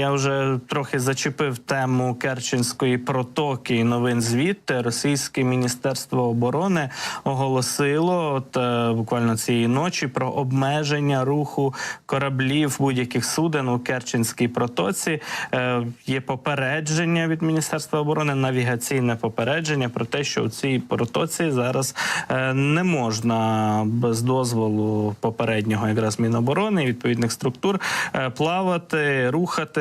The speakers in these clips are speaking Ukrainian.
Я вже трохи зачепив тему Керченської протоки і новин звідти. Російське міністерство оборони оголосило от е, буквально цієї ночі про обмеження руху кораблів будь-яких суден у Керченській протоці. Е, є попередження від міністерства оборони, навігаційне попередження про те, що у цій протоці зараз е, не можна без дозволу попереднього якраз міноборони і відповідних структур е, плавати,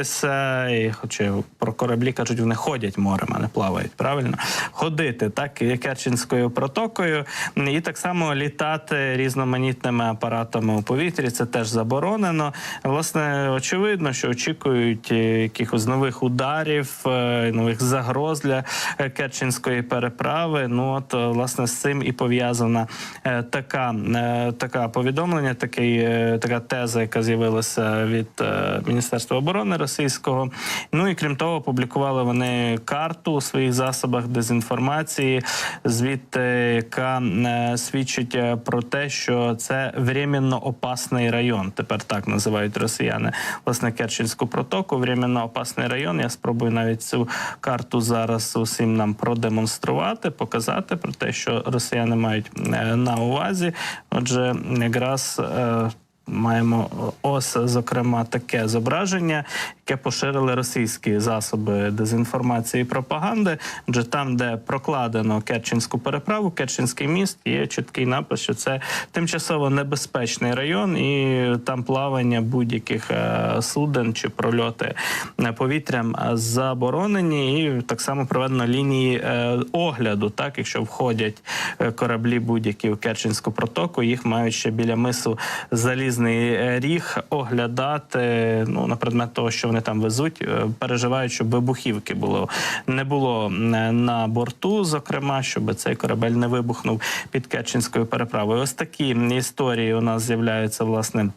рухатися. І, хоча про кораблі кажуть, вони ходять морем, а не плавають. Правильно ходити так Керченською протокою, і так само літати різноманітними апаратами у повітрі. Це теж заборонено. Власне, очевидно, що очікують е, якихось нових ударів, е, нових загроз для е, Керченської переправи. Ну от е, власне з цим і пов'язана е, така, е, така повідомлення, такий, е, така теза, яка з'явилася від е, Міністерства оборони російського. Ну і крім того, опублікували вони карту у своїх засобах дезінформації, звідти яка е, свідчить е, про те, що це временно опасний район. Тепер так називають росіяни. Власне, Керченську протоку, временно опасний район. Я спробую навіть цю карту зараз усім нам продемонструвати, показати про те, що росіяни мають е, на увазі. Отже, якраз. Маємо ось зокрема таке зображення, яке поширили російські засоби дезінформації і пропаганди. Адже там, де прокладено Керченську переправу, Керченський міст, є чіткий напис, що це тимчасово небезпечний район, і там плавання будь-яких е, суден чи прольоти е, повітрям заборонені. І так само проведено лінії е, огляду. Так, якщо входять кораблі будь-які в Керченську протоку, їх мають ще біля мису залізний ріг оглядати. Ну на предмет того, що вони там везуть, е, переживають, щоб вибухівки було не було е, на борту, зокрема, щоб цей корабель не вибухнув під Керченською переправою. Ось такі історії у нас з'являються власне.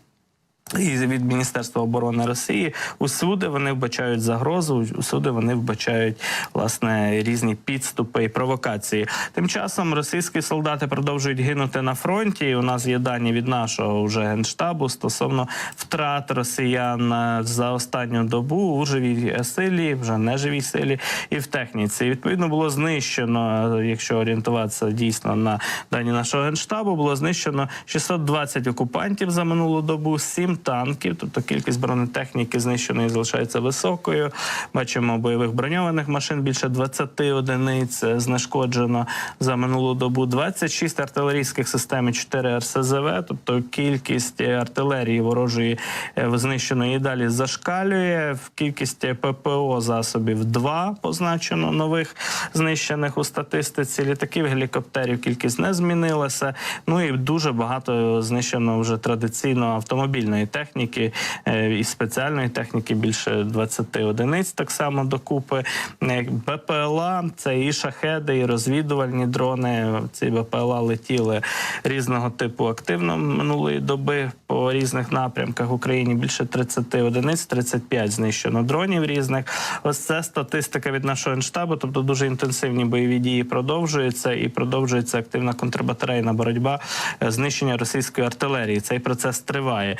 І від Міністерства оборони Росії усюди вони вбачають загрозу, усюди вони вбачають власне різні підступи і провокації. Тим часом російські солдати продовжують гинути на фронті. У нас є дані від нашого вже генштабу стосовно втрат росіян е, за останню добу у живій силі, вже не живій силі і в техніці. І, відповідно було знищено, е, якщо орієнтуватися дійсно на дані нашого генштабу, було знищено 620 окупантів за минулу добу, 7 танків, тобто кількість бронетехніки знищеної залишається високою. Бачимо бойових броньованих машин більше 20 одиниць знешкоджено за минулу добу. 26 артилерійських систем і 4 РСЗВ, тобто кількість артилерії ворожої е, знищеної і далі зашкалює. В кількість ППО засобів 2 позначено нових знищених у статистиці. Літаків гелікоптерів кількість не змінилася. Ну і дуже багато знищено вже традиційно автомобільної техніки е, і спеціальної техніки більше 20 одиниць. Так само докупи Е, БПЛА. Це і шахеди, і розвідувальні дрони. Ці БПЛА летіли різного типу активно минулої доби по різних напрямках в Україні. Більше 30 одиниць, 35 знищено дронів різних. Ось це статистика від нашого генштабу. Тобто дуже інтенсивні бойові дії продовжуються і продовжується активна контрбатарейна боротьба е, знищення російської артилерії. Цей процес триває.